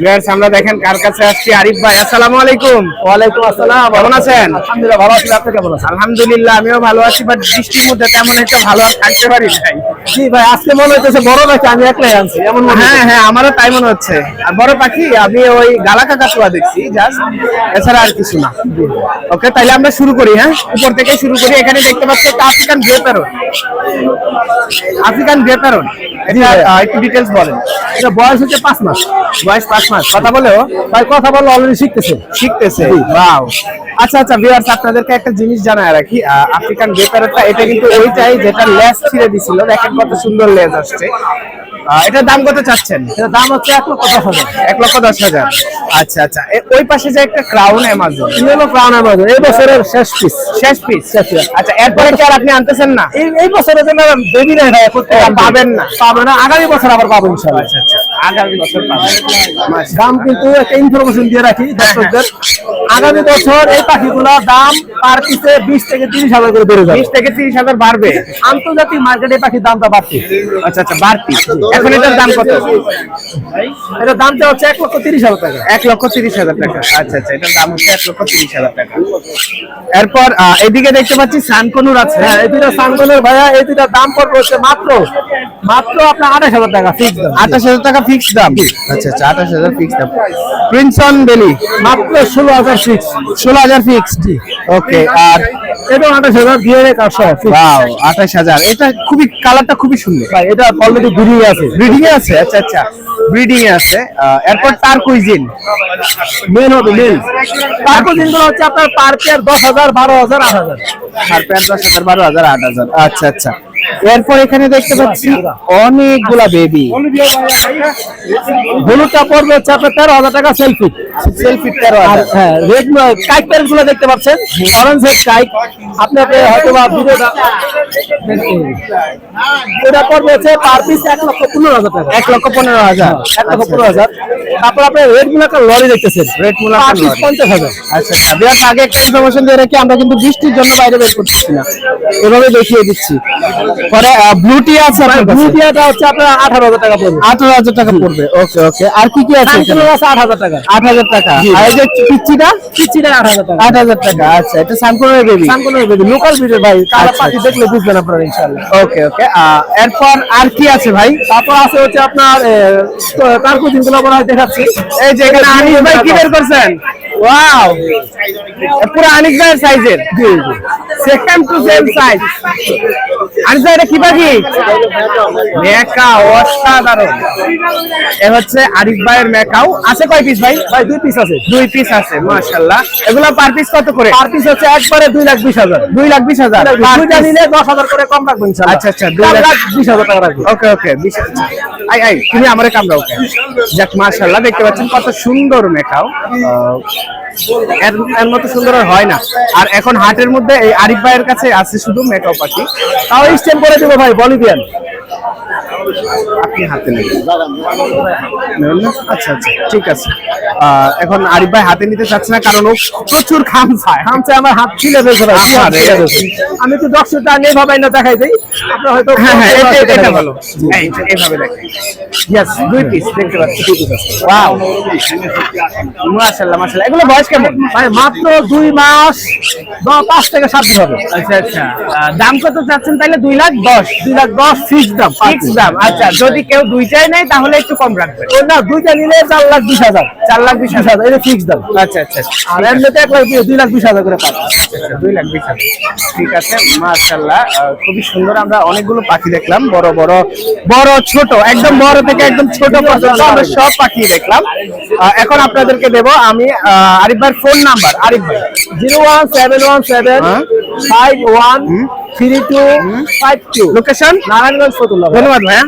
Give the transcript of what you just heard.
Viewers আমরা দেখেন কার কাছে আসছি। আরিফ ভাই আসসালামু আলাইকুম। ওয়ালাইকুম আসসালাম। কেমন আছেন? আলহামদুলিল্লাহ ভালো আছি। আপনি কেমন আছেন? আলহামদুলিল্লাহ আমিও ভালো আছি বাট বৃষ্টির মধ্যে তেমন একটা ভালো আর থাকতে পারি নাই। জি ভাই আজকে মনে হইতেছে বড় নাকি? আমি একলাই আনছি এমন হ্যাঁ হ্যাঁ আমারও তাই মনে হচ্ছে। আর বড় পাখি আমি ওই গালা কাকাতুয়া দেখছি জাস্ট এছাড়া আর কিছু না। ওকে তাহলে আমরা শুরু করি হ্যাঁ? উপর থেকে শুরু করি। এখানে দেখতে পাচ্ছি একটা আফ্রিকান গ্রে আফ্রিকান গ্রে এটা একটু ডিটেলস বলেন। এটা বয়স হচ্ছে পাঁচ মাস। বয়স পাঁচ মাস। কথা বলেও ভাই কথা অলরেডি শিখতেছে। শিখতেছে। আচ্ছা আচ্ছা ভিউয়ার্স আপনাদেরকে একটা জিনিস জানায় রাখি আফ্রিকান বেপারটা এটা কিন্তু ওইটাই যেটা লেজ ছিঁড়ে দিছিল। দেখেন কত সুন্দর লেজ আসছে। এটার দাম কত চাচ্ছেন? এটার দাম হচ্ছে এক লক্ষ দশ হাজার। এক লক্ষ দশ হাজার। আচ্ছা আচ্ছা। ওই পাশে যে একটা ক্রাউন অ্যামাজন ইয়েলো ক্রাউন আমাদের এই বছরের শেষ পিস শেষ পিস আচ্ছা এরপরে কি আর আপনি আনতেছেন না? এই বছরের জন্য দেবী না করতে পাবেন না। পাবে না। আগামী বছর আবার পাবো ইনশাআল্লাহ আচ্ছা আচ্ছা। আগামী বছর পাবেন দাম কিন্তু একটা ইনফরমেশন দিয়ে রাখি দর্শকদের। আগামী বছর এই পাখিগুলোর দাম পার পিসে বিশ থেকে তিরিশ হাজার করে বেড়ে যাবে। বিশ থেকে তিরিশ হাজার বাড়বে। আন্তর্জাতিক মার্কেটে পাখির দামটা বাড়ছে। আচ্ছা আচ্ছা বাড়তি। এখন এটার দাম কত? এটার দামটা হচ্ছে এক লক্ষ তিরিশ হাজার টাকা। এক লক্ষ তিরিশ হাজার টাকা। আচ্ছা আচ্ছা এটার দাম হচ্ছে এক লক্ষ তিরিশ হাজার টাকা। এরপর এদিকে দেখতে পাচ্ছি সানকনুর আছে। হ্যাঁ এই দুইটা সানগলের ভাইয়া এই দুইটা দাম পড়বে হচ্ছে মাত্র মাত্র আপনার আঠাশ হাজার টাকা ফিক্স আঠাশ হাজার টাকা ফিক্স দাম। আচ্ছা আচ্ছা আঠাশ হাজার ফিক্স দাম। প্রিন্সন বেলি মাত্র ষোলো হাজার ফিক্স ষোলো হাজার ফিক্সড ওকে আর এটা আঠাশ হাজার দিয়ে সহ fixed। আঠাশ হাজার। এটা খুবই কালারটা খুবই সুন্দর। ভাই এটা অলরেডি বিড়িয়ে আছে। ব্রিডিং এ আছে? আচ্ছা আচ্ছা। ব্রিডিং এ আছে। আহ, এরপর তার কুইজিন মেন হবে মেন তারপর দিনগুলো হচ্ছে আপনার পার পেয়ার দশ হাজার বারো হাজার আট হাজার। আর প্যান্ট দশ হাজার বারো হাজার আট হাজার। আচ্ছা আচ্ছা। এরপর এখানে দেখতে পাচ্ছি অনেকগুলা বেবি হলুদটা পড়বে হচ্ছে আপনার তেরো হাজার টাকা সেলফি সেলফি তেরো আর হ্যাঁ রেড কাইক প্যারেন্টগুলো দেখতে পাচ্ছেন। অরেঞ্জ হেড কাইক আপনাকে হয়তো বা ভিডিওটা এটা পড়বে হচ্ছে পার পিস এক লক্ষ পনেরো হাজার টাকা। এক লক্ষ পনেরো হাজার। এক লক্ষ পনেরো হাজার। তারপর আপনি রেড একটা লরি দেখতেছেন। Red মুলাকা পার পিস লরি। পঞ্চাশ হাজার। আচ্ছা আচ্ছা। বিরাট আগে একটা ইনফরমেশন দিয়ে রাখি আমরা কিন্তু বৃষ্টির জন্য বাইরে বের করতেছি না। এভাবে দেখিয়ে দিচ্ছি। পরে ব্লুটি আছে আপনার ব্লু টিয়াটা হচ্ছে আপনার আঠারো হাজার টাকা পড়বে। আঠারো হাজার টাকা পড়বে ওকে ওকে। আর কি কি আছে স্যামসুং আছে আট হাজার টাকা। আট হাজার টাকা। আর এই যে কিচ্ছিটা আট হাজার টাকা। আট হাজার টাকা আচ্ছা এটা সানকোনের বেবি সানকোনের বেবি লোকাল ভিডিও ভাই। আচ্ছা, পাখি আচ্ছা। দেখলে বুঝবেন আপনারা ইনশাআল্লাহ। ওকে ওকে। এরপর আর কি আছে ভাই? তারপর আছে হচ্ছে আপনার কার্কো দিনগুলো বলা হয় দেখাচ্ছি। এই যে এখানে আনিস ভাই কি বের করছেন? ওয়াও পুরো আনিস ভাইয়ের সাইজের জি জি। Second two same size Anis ভাই এটা কি পাখি? মেকা অসাধারণ। এ হচ্ছে আরিফ ভাইয়ের মেকাও। আছে কয় পিস ভাই? ভাই দুই পিস আছে। দুই পিস আছে মাশাআল্লাহ। এগুলো পার পিস কত করে? পার পিস হচ্ছে একবারে দুই লাখ বিশ হাজার। দুই লাখ বিশ হাজার। per দুইটা piece। নিলে দশ হাজার করে কম রাখবেন ইনশাআল্লাহ। আচ্ছা, আচ্ছা, দুই চার লাখ- লাখ বিশ হাজার টাকা রাখবেন ওকে ওকে বিশ আই আই তুমি আমারে কামড়াও ওকে যাক মাশাআল্লাহ দেখতে পাচ্ছেন কত সুন্দর মেকাও। এর মতো সুন্দর হয় না। আর এখন হাটের মধ্যে এই আরিফ ভাইয়ের কাছে আছে শুধু মেকাও পাখি তাও এক্সটেন্ড করে দেবো ভাই বলিভিয়ান। আপনি হাতে নেবেন আচ্ছা আচ্ছা ঠিক আছে। এখন আরিফ ভাই হাতে নিতে চাচ্ছে না কারণ ও প্রচুর খাম খায়। হামছে আমার হাত ছিলে। আমি তো দর্শকটা আগে ভাবে না দেখাই দিই। আপনার হয়তো হ্যাঁ হ্যাঁ এটা ভালো। এইভাবে দেখেন। ইয়েস দুই পিস দেখতে পাচ্ছি ওয়াও মাশাআল্লাহ মাশাআল্লাহ। এগুলো বয়স কেমন? ভাই মাত্র দুই মাস দশ পাঁচ থেকে সাত দিন হবে। আচ্ছা আচ্ছা। দাম কত চাচ্ছেন তাহলে দুই লাখ দশ। দুই লাখ দশ ফিক্স দাম ফিক্স দাম। আচ্ছা যদি কেউ দুইটাই নেয় তাহলে একটু কম রাখবেন। না দুইটা নিলে চার লাখ বিশ হাজার। চার লাখ বিশ হাজার। এটা ফিক্স দাম। আচ্ছা আচ্ছা আর এমনিতে এক লাখ দুই লাখ বিশ হাজার করে আচ্ছা, দুই লাখ বিশ হাজার। ঠিক আছে মাশাল্লাহ খুবই সুন্দর আমরা অনেকগুলো পাখি দেখলাম। বড় বড় বড় ছোট একদম বড় থেকে একদম ছোট পর্যন্ত আমরা সব পাখি দেখলাম। এখন আপনাদেরকে দেব আমি আরিফ ভাইয়ের ফোন নাম্বার আরিফ ভাই। Zero one seven one seven হ্যাঁ? Five one three two five two. Location Narayanganj Fatullah ধন্যবাদ ভাইয়া।